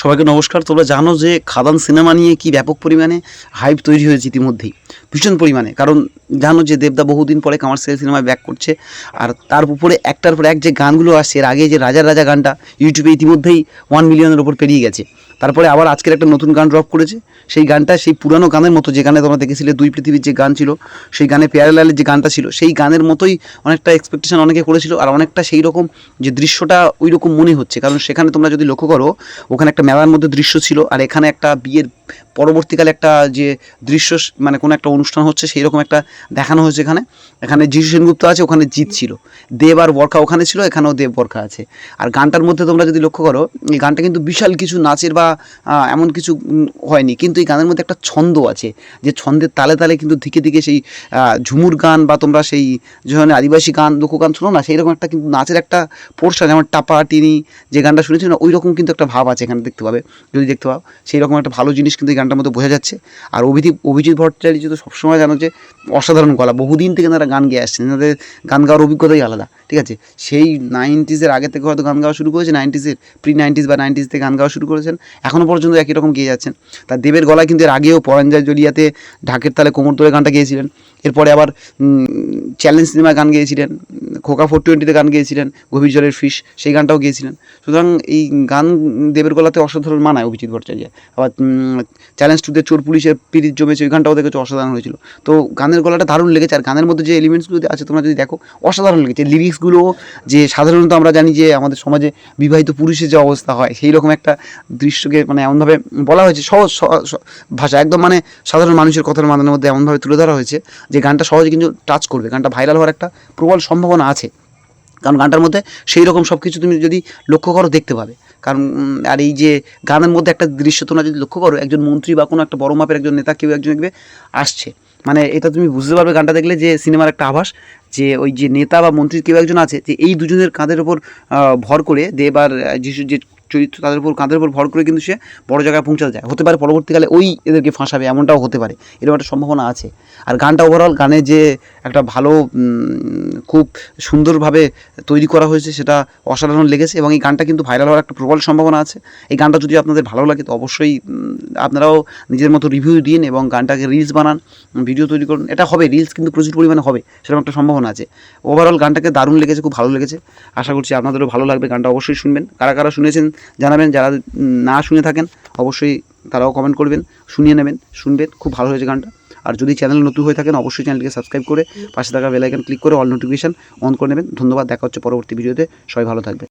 সবাইকে নমস্কার। তোমরা জানো যে খাদান সিনেমা নিয়ে কি ব্যাপক পরিমাণে হাইপ তৈরি হয়েছে ইতিমধ্যেই। ভীষণ পরিমাণে। কারণ জানো যে দেবদা বহুদিন পরে কমার্শিয়াল সিনেমায় ব্যাক করছে। আর তার উপরে একটার পর এক যে গানগুলো আসছে, এর আগে যে রাজার রাজা গানটা ইউটিউবে ইতিমধ্যেই ওয়ান মিলিয়নের ওপর পেরিয়ে গেছে। তারপরে আবার আজকের একটা নতুন গান ড্রপ করেছে। সেই গানটা সেই পুরানো গানের মতো যে গানে তোমরা দেখেছিলে, দুই পৃথিবীর যে গান ছিল, সেই গানে প্যারালালের যে গানটা ছিল, সেই গানের মতোই অনেকটা এক্সপেকটেশন অনেকে করেছিল। আর অনেকটা সেই রকম যে দৃশ্যটা ওই রকম মনে হচ্ছে। কারণ সেখানে তোমরা যদি লক্ষ্য করো, ওখানে একটা মেলার মধ্যে দৃশ্য ছিল আর এখানে একটা বিয়ের পরবর্তীকালে একটা যে দৃশ্য মানে কোনো একটা অনুষ্ঠান হচ্ছে সেই রকম একটা দেখানো হয়েছে এখানে। এখানে যিশু সেনগুপ্ত আছে, ওখানে জিৎ ছিল। দেব আর বরখা ওখানে ছিল, এখানেও দেব বরখা আছে। আর গানটার মধ্যে তোমরা যদি লক্ষ্য করো, এই গানটা কিন্তু বিশাল কিছু নাচের বা এমন কিছু হয়নি। কিন্তু এই গানের মধ্যে একটা ছন্দ আছে, যে ছন্দের তালে তালে কিন্তু দিকে দিকে সেই ঝুমুর গান বা তোমরা সেই ধরনের আদিবাসী গান লোকগান শোনো না সেই রকম একটা কিন্তু নাচের একটা পোর্শন, যেমন টাপা টিনি যে গানটা শুনেছি না ওই রকম কিন্তু একটা ভাব আছে এখানে দেখতে পাবে। যদি দেখতে পাও সেই রকম একটা ভালো জিনিস কিন্তু এই গানটার মধ্যে বোঝা যাচ্ছে। আর অভিজিৎ অভিজিৎ ভট্টাচার্য তো সবসময় জানো যে অসাধারণ গলা। বহুদিন থেকে তারা গান গেয়ে আসছেন। তাদের গান গাওয়ার অভিজ্ঞতাই আলাদা, ঠিক আছে? সেই নাইনটিজের আগে থেকে হয়তো গান গাওয়া শুরু করেছে নাইনটিজের প্রি নাইনটিজ বা নাইনটিজ থেকে গান গাওয়া শুরু করেছেন। এখনও পর্যন্ত একই রকম গেয়ে যাচ্ছেন। তার দেবের গলায় কিন্তু এর আগেও পরাঞ্জয় জলিয়াতে ঢাকের তালে কোমর ধরে গানটা গেয়েছিলেন। এরপরে আবার চ্যালেঞ্জ সিনেমায় গান গেয়েছিলেন। খোকা ফোর টোয়েন্টিতে গান গেয়েছিলেন, গভীর জলের ফিশ সেই গানটাও গেয়েছিলেন। সুতরাং এই গান দেবের গলাতে অসাধারণ মানায় অভিজিৎ ভট্টাচার্য। আবার চ্যালেঞ্জ টুতে চোর পুলিশের পিরিত জমেছে, ওই গানটাও দেখেছ, অসাধারণ হয়েছিল। তো গানের গলাটা দারুণ লেগেছে, আর গানের মধ্যে যে এলিমেন্টসগুলো আছে, তোমরা যদি দেখো, অসাধারণ লেগেছে। লিরিক্সগুলো যে সাধারণত আমরা জানি যে আমাদের সমাজে বিবাহিত পুরুষের যে অবস্থা হয়, সেই রকম একটা দৃশ্যকে মানে এমনভাবে বলা হয়েছে, সহজ ভাষা, একদম মানে সাধারণ মানুষের কথার মানের মধ্যে এমনভাবে তুলে ধরা হয়েছে, যে গানটা সহজে কিন্তু টাচ করবে। গানটা ভাইরাল হওয়ার একটা প্রবল সম্ভাবনা আছে। কারণ গানটার মধ্যে সেই রকম সব কিছু তুমি যদি লক্ষ্য করো, দেখতে পাবে। কারণ আর এই যে গানের মধ্যে একটা দৃশ্য তোমরা যদি লক্ষ্য করো, একজন মন্ত্রী বা কোনো একটা বড় মাপের একজন নেতা কেউ একজন দেখবে, আসছে। মানে এটা তুমি বুঝতে পারবে গানটা দেখলে যে সিনেমার একটা আভাস, যে ওই যে নেতা বা মন্ত্রী কেউ একজন আছে, যে এই দুজনের কাঁধের ওপর ভর করে দেব আর যিশু যে চরিত্র তাদের উপর, কাঁধের উপর ভর করে কিন্তু সে বড় জায়গায় পৌঁছাতে যায় হতে পারে পরবর্তীকালে ওই এদেরকে ফাঁসাবে, এমনটাও হতে পারে। এরকম একটা সম্ভাবনা আছে। আর গানটা ওভারঅল গানে যে একটা ভালো খুব সুন্দরভাবে তৈরি করা হয়েছে, সেটা অসাধারণ লেগেছে এবং এই গানটা কিন্তু ভাইরাল হওয়ার একটা প্রবল সম্ভাবনা আছে। এই গানটা যদি আপনাদের ভালো লাগে, তো অবশ্যই আপনারাও নিজের মতো রিভিউ দিন এবং গানটাকে রিলস বানান ভিডিও তৈরি করুন। এটা হবে রিলস কিন্তু প্রচুর পরিমাণে হবে, সেরকম একটা সম্ভাবনা আছে। ওভারঅল গানটাকে দারুণ লেগেছে, খুব ভালো লেগেছে। আশা করছি আপনাদেরও ভালো লাগবে, গানটা অবশ্যই শুনবেন। কারা কারা শুনেছেন জানাবেন, যারা না শুনে থাকেন, অবশ্যই তারাও কমেন্ট করবেন, শুনিয়ে নেবেন, শুনবেন, খুব ভালো হয়েছে গানটা। আর যদি চ্যানেল নতুন হয়ে থাকেন, অবশ্যই চ্যানেলকে সাবস্ক্রাইব করে পাশে থাকা বেলাইকন ক্লিক করে অল নোটিফিকেশান অন করে নেবেন। ধন্যবাদ, দেখা হচ্ছে পরবর্তী ভিডিওতে সবাই ভালো থাকবে